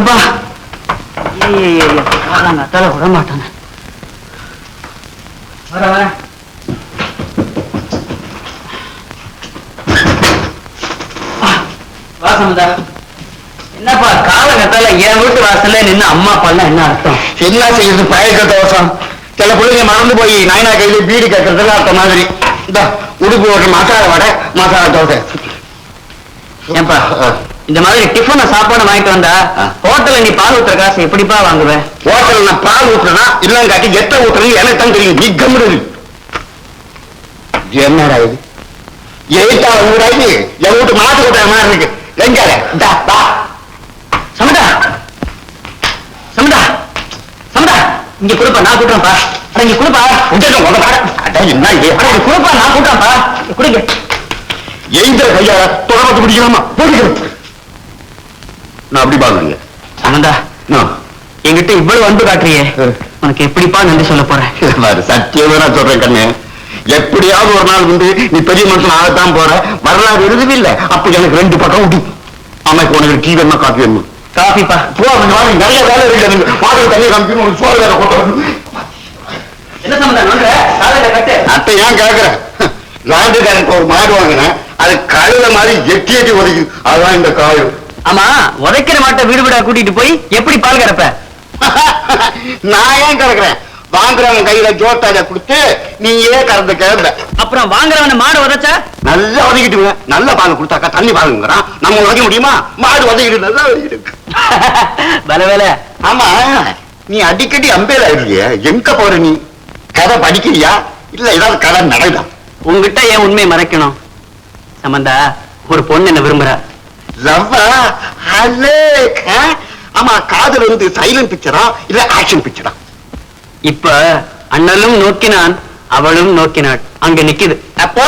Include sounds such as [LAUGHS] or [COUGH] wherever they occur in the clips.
அப்பா ஐயோ அத்தால விட மாட்டாங்க வர வாசமதா என்னப்பா காலகட்டால என் வீட்டு வாசல்ல நின்னு அம்மா பண்ண என்ன அர்த்தம் என்ன செய்யுது பயக்க தோசம் சில பிள்ளைங்க மறந்து போய் நாயனா கையில பீடி கட்டுறதுல அர்த்த மாதிரி இந்த உடுப்பு ஓட்டுற மசாலா வடை மசாலா தோசை ஏன்பா இந்த மாதிரி டிஃபனை சாப்பாடு வாங்கிட்டு வந்தா. ஹோட்டல்ல நீ பால் ஊத்துற காசு எப்படிப்பா வாங்குவேன் ஹோட்டல்ல நான் பால் ஊத்துறேன்னா இல்லங்காட்டி எத்த ஊத்துறது எனக்கு தான் தெரியும். நீ கம்முறது என்னடா இது? எயிட்டா ஊராது என் வீட்டு மாட்டு கூட்ட மாதிரி இருக்கு. எங்க இந்தா, வா. சமதா சமதா சமதா இங்க கொடுப்பா நான் கூட்டுறேன்ப்பா அட இங்க கொடுப்பா. உடனே பாரு. அட, என்ன இது? அட கொடுப்பா நான் கூட்டுறேன்ப்பா கொடுங்க. எந்த கையா தொடர்பு பிடிக்கலாமா? போடுகிறேன் நான் அப்படி பாக்குறீங்க. சமந்தா என்கிட்ட இவ்வளவு அன்பு காட்டுறியே. உனக்கு எப்படிப்பா நன்றி சொல்ல போறேன் பாரு சத்தியமா நான் சொல்றேன் கண்ணு. எப்படியாவது ஒரு நாள் வந்து நீ பெரிய மனுஷன் ஆகத்தான் போற. வரலாறு எழுதுவே இல்ல. அப்ப எனக்கு ரெண்டு பக்கம் விட்டு அம்மாக்கு உனக்கு டீ வேணுமா காஃபி வேணுமா? காஃபிப்பா? போ மாதிரி நிறைய வேலை இருக்கு பாடல் தனியாக காமிக்கணும் உனக்கு சோறு வேற வரணும். என்ன சம்பந்தம் அத்தை ஏன் கேக்குறேன் லாண்டுக்காரனுக்கு ஒரு மாடு வாங்கினேன். அது கழுத மாதிரி எட்டி எட்டி உதைக்குது அதுதான் இந்த காயம். ஆமா உதைக்கிற மாட்டை வீடு வீடா கூட்டிட்டு போய் எப்படி பால் கறப்ப? [LAUGHS] நான் ஏன் கிடக்குறேன் வாங்குறவன் கையில ஜோட்டாஜ கொடுத்து நீயே கறந்து கிளம்ப அப்புறம் வாங்குறவன மாடு உதைச்சா? நல்லா உதகிட்டுங்க நல்ல பால் கொடுத்தாக்கா தண்ணி பாலுங்கிறான் நம்ம உதைக்க முடியுமா? மாடு உதகிட்டு நல்லா உதகிட்டு [LAUGHS] பல வேலை. ஆமா நீ அடிக்கடி அம்பேல ஆயிடுறிய எங்க போற நீ? கதை படிக்கிறியா? இல்ல ஏதாவது கதை நடக்குதா? உங்ககிட்ட ஏன் உண்மையை மறைக்கணும்? சம்பந்தா ஒரு பொண்ணு என்ன விரும்புறா? லவ்வா அலேக் ஆமா காதல் வந்து சைலண்ட் பிக்சரா இல்ல ஆக்ஷன் பிக்சரா இப்ப அண்ணலும் நோக்கினான் அவளும் நோக்கினாள். அங்க நிக்குது. அப்போ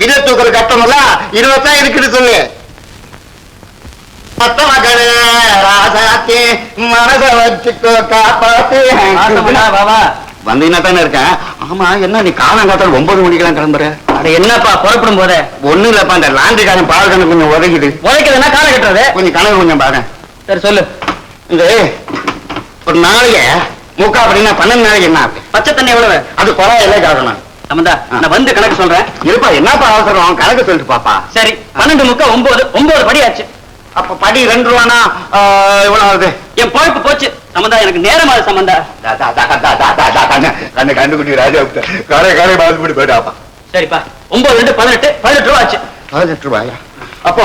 வித தூக்குற கட்டணும்ல? இருபத்தான் இருக்குது சொல்லு. பத்த மகளே ராசாத்தி மனச வச்சுக்கோ காப்பாத்து. வந்தீங்கன்னா தானே இருக்கேன். ஆமா என்ன நீ காலங்காத்தால் ஒன்பது மணிக்கெல்லாம் கிளம்புற? அட என்னப்பா புறப்படும் போதே? ஒண்ணும் இல்லப்பா இந்த லாண்டிக்காரன் பால் கணக்கு கொஞ்சம் உதகிது உதைக்குதுன்னா காலை கட்டுறது? கொஞ்சம் கணக்கு கொஞ்சம் பாரு. சரி சொல்லு. இந்த ஒரு நாளைக்கு முக்கா அப்படின்னா பன்னெண்டு நாளைக்கு என்ன? பச்சை தண்ணி எவ்வளவு? அது குறையில காரணம். சம்பந்தா நான் வந்து கணக்கு சொல்றேன். இருப்பா என்னப்பா அவசரம்? கணக்கு சொல்லிட்டு பாப்பா. சரி பன்னெண்டு முக்கா ஒன்பது ஒன்பது படி ஆச்சு அப்ப படி ரெண்டு ரூபானா எவ்வளவு ஆகுது? என் பொழப்பு போச்சு. சம்பந்தா எனக்கு நேரமாது சம்பந்தா. கண்ணு கண்டுபிடி ராஜா கடை கடை பாதுபடி போயிட்டாப்பா சரிப்பா. ஒன்பது ரெண்டு பதினெட்டு பதினெட்டு ரூபா ஆச்சு. பதினெட்டு ரூபாயா? அப்போ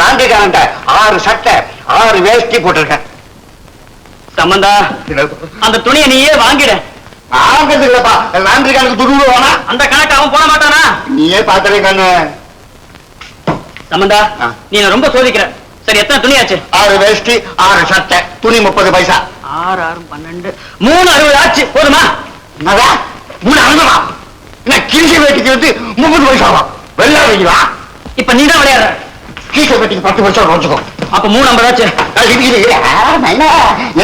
ராண்டிக்காரன்ட்ட ஆறு சட்டை ஆறு வேஷ்டி போட்டிருக்கேன். சம்பந்தா அந்த துணியை நீயே வாங்கிட. ஆகிறது இல்லப்பா ராண்டிக்காரனுக்கு துருவு வேணா. அந்த கணக்கு அவன் போட மாட்டானா? நீயே பாத்துறே கண்ணு. சம்பந்தா. நீ ரொம்ப சோதிக்கிற. சரி எத்தனை துணி ஆச்சு? ஆறு வேஷ்டி ஆறு சட்டை துணி முப்பது பைசா. ஆறு ஆறு பன்னெண்டு. மூணு அறுபது ஆச்சு போதுமா? என்னதா மூணு அறுபதா? என்ன கீசை வேட்டிக்கு வந்து முப்பது பைசாவா? வெள்ளா வைங்களா இப்ப நீ தான் விளையாடுற. கீசை வேட்டிக்கு பத்து பைசா வச்சுக்கோ. அப்ப மூணு ஐம்பது ஆச்சு. என்ன?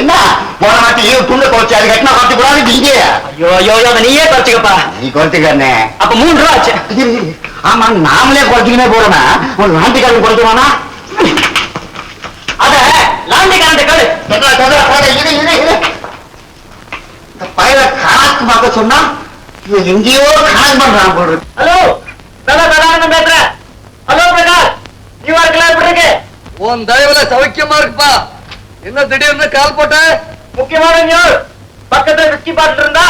என்ன? போன மாட்டி ஏன் துண்டு குறைச்சி அது கட்டினா பார்த்து கூடாது நீங்க. ஐயோ ஐயோ ஐயோ, அதை நீயே குறைச்சிக்கப்பா. நீ குறைச்சிக்கண்ணே. அப்ப மூணு ரூபா ஆச்சு. ஆமா நாமளே குறைச்சிக்கினே போறோம்னா ஒரு நாட்டுக்காரன் குறைச்சுவானா லாண்டிக்காரன் கேளு சொல்றா, சொல்றா, போடா, இரு, இரு, இரு. இந்த பயல கணக்கு பார்க்க சொன்னா இவன் எங்கேயோ கணக்கு பண்றான் போடுறது ஹலோ தாதா தாதா பேசுறேன் ஹலோ பிரகாஷ் நியூ யார்க்ல எப்படி இருக்கு? உன் தயவுல சௌக்கியமா இருக்குப்பா. என்ன திடீர்னு கால் போட்ட? முக்கியமான நியூஸ் பக்கத்துல விஸ்கி பாட்டு இருந்தா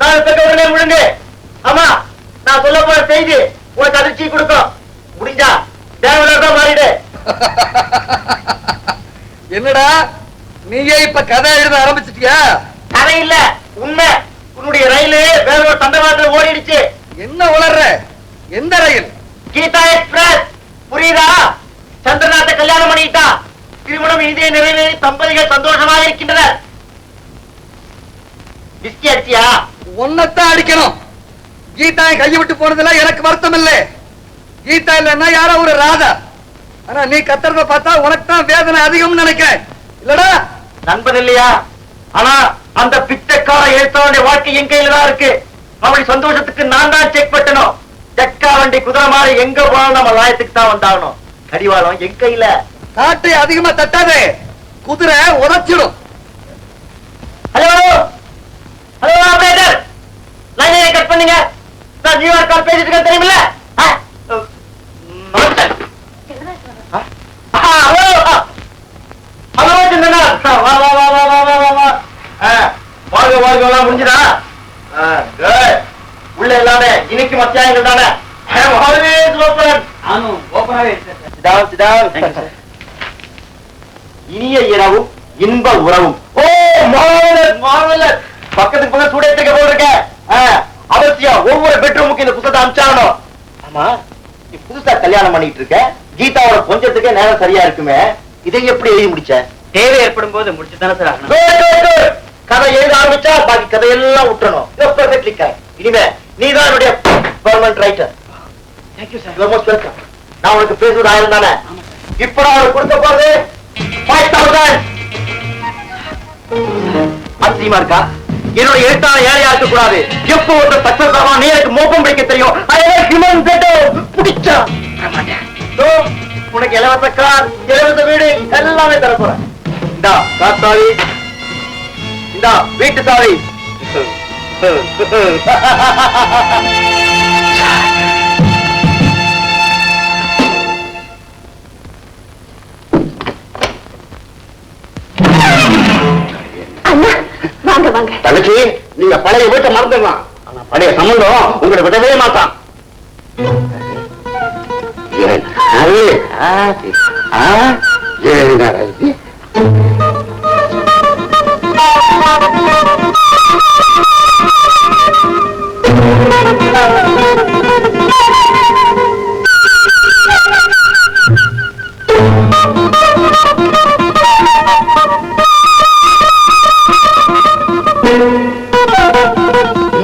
நாலு பேருக்கு உடனே முழுங்கு ஆமா நான் சொல்ல போற செய்தி உனக்கு அதிர்ச்சி கொடுக்கும். முடிஞ்சா தேவையில்லாத மாறிடு. [LAUGHS] என்னடா? நீயே இப்ப கதை எழுத ஆரம்பிச்சிட்டியா? கதை இல்ல. உண்மை. உன்னுடைய ரயிலு வேற ஒரு தண்டவாளத்துல ஓடிடுச்சு. என்ன உளர்ற? எந்த ரயில்? கீதா எக்ஸ்பிரஸ். புரியுதா? சந்திரநாத்தை கல்யாணம் பண்ணிட்டா. திருமணம் இனிதே நிறைவேறி தம்பதிகள் சந்தோஷமாக இருக்கின்றனர். விஸ்கி அடிச்சியா? உன்னைத்தான் அடிக்கணும். கீதா கையை விட்டு போனதுல எனக்கு வருத்தம் இல்லை கீதா இல்லைன்னா யாரோ ஒரு ராதா. ஆனா நீ கத்துறத பார்த்தா உனக்கு தான் வேதனை அதிகம்னு நினைக்கிறேன். இல்லடா. நண்பன் இல்லையா? ஆனா அந்த பிச்சைக்கார எழுத்தாளுடைய வாழ்க்கை என் கையில தான் இருக்கு. அவளுடைய சந்தோஷத்துக்கு நான் தான் செக் பண்ணணும். செக்கா வண்டி குதிரை மாதிரி எங்க போனாலும் நம்ம லாயத்துக்கு தான் வந்தாகணும். கடிவாளம் என் கையில. காற்றை அதிகமா தட்டாதே. குதிரை உதச்சிடும். ஹலோ? Hello operator. லைனை கட் பண்ணுங்க. நான் நியூயார்க் கால் பேசிட்டு இருக்கேன் தெரியுமில்ல? Down, sit down. இனிய இரவும் இன்ப உறவும். ஓ மாவலர் பக்கத்துக்கு பக்கம் இருக்க. ஆ, அவசியம் ஒவ்வொரு பெட்ரூமுக்கு இந்த புத்தகத்தை அனுப்பிச்சாகணும். ஆமா. நீ புதுசா கல்யாணம் பண்ணிட்டு இருக்க. கீதாவோட கொஞ்சத்துக்கே நேரம் சரியா இருக்குமே. இதை எப்படி எழுதி முடிச்ச? தேவை ஏற்படும் போது முடிச்சு தானே சார். கதை எழுத ஆரம்பிச்சா பாக்கி கதையெல்லாம் விட்டுறணும். பெர்ஃபெக்ட்லி நீதான் என்னுடைய permanent writer thank you sir you most welcome நான் உனக்கு பேசுவது ஆயிரம் தானே? இப்ப நான் உனக்கு கொடுத்த போது ஃபைவ் தௌசண்ட் இருக்கா? என்னோட எழுத்தான ஏழையா இருக்க கூடாது எப்போ ஒரு சக்சஸ் நீ எனக்கு மோப்பம் பிடிக்க தெரியும்? ஹியூமன் பிடிச்சா. உனக்கு இலவச கார் இலவச வீடு எல்லாமே தர போறேன் இந்தா கார் சாவி இந்தா வீட்டு சாவி. தங்கச்சி நீங்க பழைய வீட்டை மறந்துடலாம். ஆனா பழைய சம்பந்தம் உங்களை விடவே மாட்டான். ஏன் ஆ, ஆ, ஏன்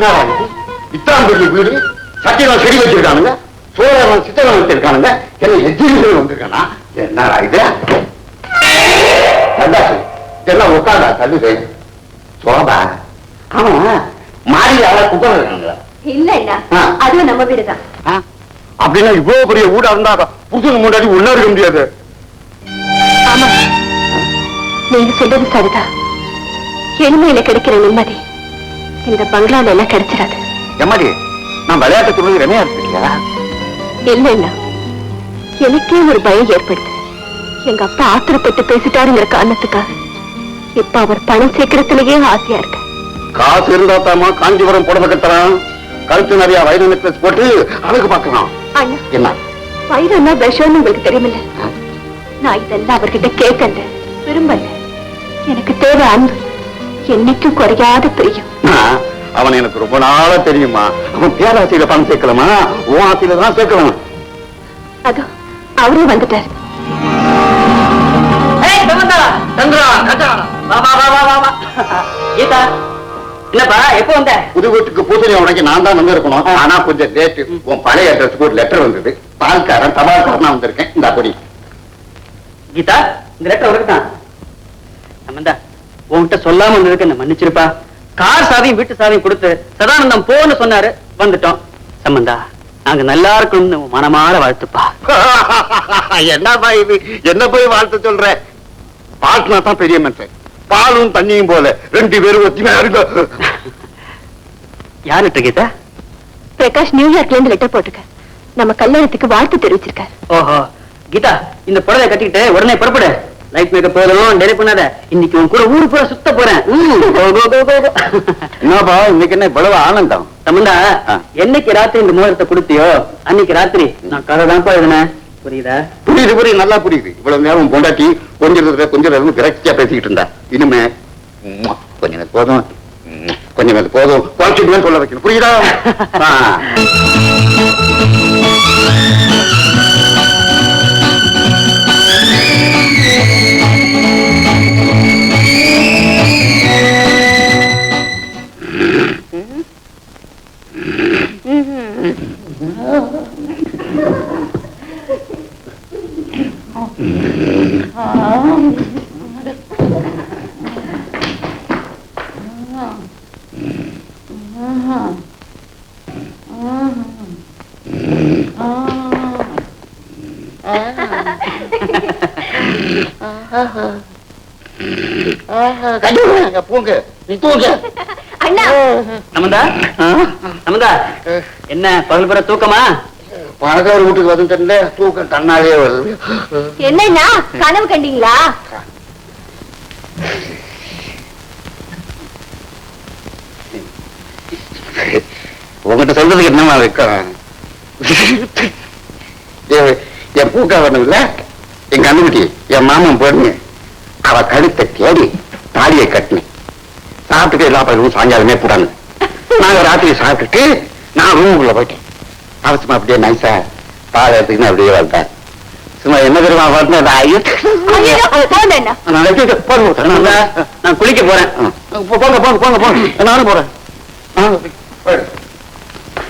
என்னடா இது? இத்தனை பெரிய வீடு சத்தியவன் செடி வச்சிருக்கானுங்க சோழவன் சித்தவன் வச்சிருக்கானுங்க என்ன எஜிகள் வந்திருக்கானா? என்னடா இது? சந்தாசி இதெல்லாம் உட்காந்தா தள்ளுது சோபா. ஆமா மாடியில் யாரா குப்பை இருக்காங்களா இல்ல ஆ. அதுவும் நம்ம வீடுதான். அப்படின்னா இவ்வளவு பெரிய வீடா இருந்தா புருஷன் முன்னாடி உள்ள இருக்க முடியாது. ஆமா. நீங்க சொல்றது சரிதான். எளிமையில கிடைக்கிற நிம்மதி. இந்த பங்களால எல்லாம் கிடைச்சிடாது. எம்மாடி நான் விளையாட்டு சொல்றது ரமையா இருக்கியா இல்லைன்னா எனக்கே ஒரு பயம் ஏற்படுது. எங்க அப்பா ஆத்திரப்பட்டு பேசிட்டாருங்கிற காரணத்துக்காக. இப்ப அவர் பணம் சேர்க்கறதுலயே ஆசையா இருக்கு. காசு இருந்தா தாமா காஞ்சிபுரம் புடவை கட்டுறான் கழுத்து நிறைய வயது நெக்லஸ் போட்டு அழகு பார்க்கலாம். என்ன? வயிறுன்னா விஷம்னு உங்களுக்கு தெரியுமில்ல? நான் இதெல்லாம் அவர்கிட்ட கேட்கல விரும்பல. எனக்கு தேவை அன்பு. என்னைக்கும் குறையாத பிரியம். ஆ, அவன் எனக்கு ரொம்ப நாளா தெரியுமா? அவன் பேராசையில பணம் சேர்க்கலாமா? உன் ஆசையில தான் சேர்க்கலாம் அதோ அவரே வந்துட்டார். என்னப்பா எப்போ வந்த? புது வீட்டுக்கு பூசணி உனக்கு நான் தான் வந்து இருக்கணும். ஆனா கொஞ்சம் லேட்டு உன் பழைய அட்ரஸ்க்கு ஒரு லெட்டர் வந்தது. பால்காரன் தபால்காரனா வந்திருக்கேன். இந்த அப்படி கீதா இந்த லெட்டர் உனக்கு தான் சமந்தா உன்கிட்ட சொல்லாம வந்ததுக்கு என்ன மன்னிச்சிருப்பா. கார் சாவியும் வீட்டு சாவியும் கொடுத்து சதானந்தம் போன்னு சொன்னாரு வந்துட்டோம். சம்பந்தா நாங்க நல்லா இருக்கணும்னு மனமாற வாழ்த்துப்பா. [LAUGHS] என்னப்பா இது? என்ன போய் வாழ்த்து சொல்ற? பாட்டுனா தான் பெரிய மனுஷன். பாலும் தண்ணியும் போல. ரெண்டு பேரும் ஒத்திமையா இருக்கும் [LAUGHS] யாருட்ட கீதா? பிரகாஷ் நியூயார்க்ல இருந்து லெட்டர் போட்டிருக்கார். நம்ம கல்யாணத்துக்கு வாழ்த்து தெரிவிச்சிருக்கார். ஓஹோ. கீதா இந்த புடவை கட்டிக்கிட்டு உடனே புறப்படு. லைட் மேக்கப் போதும். டெலி பண்ணாத. இன்னைக்கு உன் கூட ஊரு பூரா சுத்த போறேன். [LAUGHS] என்னப்பா இன்னைக்கு என்ன இவ்வளவு ஆனந்தம்? ஆ. என்னைக்கு ராத்திரி இந்த மோதிரத்தை கொடுத்தியோ அன்னைக்கு ராத்திரி. நான் கதை தான்ப்பா எழுதினேன் புரியுதா? புரியுது புரியுது நல்லா புரியுது. இவ்வளவு நேரம் பொண்டாட்டி கொஞ்சம் கொஞ்சம் நேரம் விரக்தியா பேசிக்கிட்டு இருந்தா. இனிமே கொஞ்ச நேரம் போதும். உம், கொஞ்ச நேரம் போதும். குறைச்சிட்டு சொல்ல வைக்கணும். புரியுதா? பூங்க நீ தூங்க. அண்ணா. நமந்தா என்ன பகல் பெற தூக்கமா? பணக்கார வீட்டுக்கு வந்து தெரியல தூக்கம் தன்னாலே வருது. என்னன்னா கனவு கண்டீங்களா? உங்ககிட்ட சொல்றதுக்கு என்னமா வைக்கும்? என் பூக்கா வரணும் இல்லை என் கண்ணுக்குட்டி என் மாமன் பொண்ணு அவ கழுத்தை தேடி தாலியை கட்டினேன் சாப்பிட்டுட்டு எல்லா பயிரும் சாயங்காலமே போடாங்க நாங்க ராத்திரி சாப்பிட்டுட்டு நான் ரூமுக்குள்ள போயிட்டேன். அவசியமா அப்படியே நைஸா பால் எடுத்துக்கின்னு அப்படியே வந்தேன் சும்மா என்ன தெரியுமா நான் குளிக்க போறேன். போங்க போங்க போங்க போங்க. நானும் போறேன்.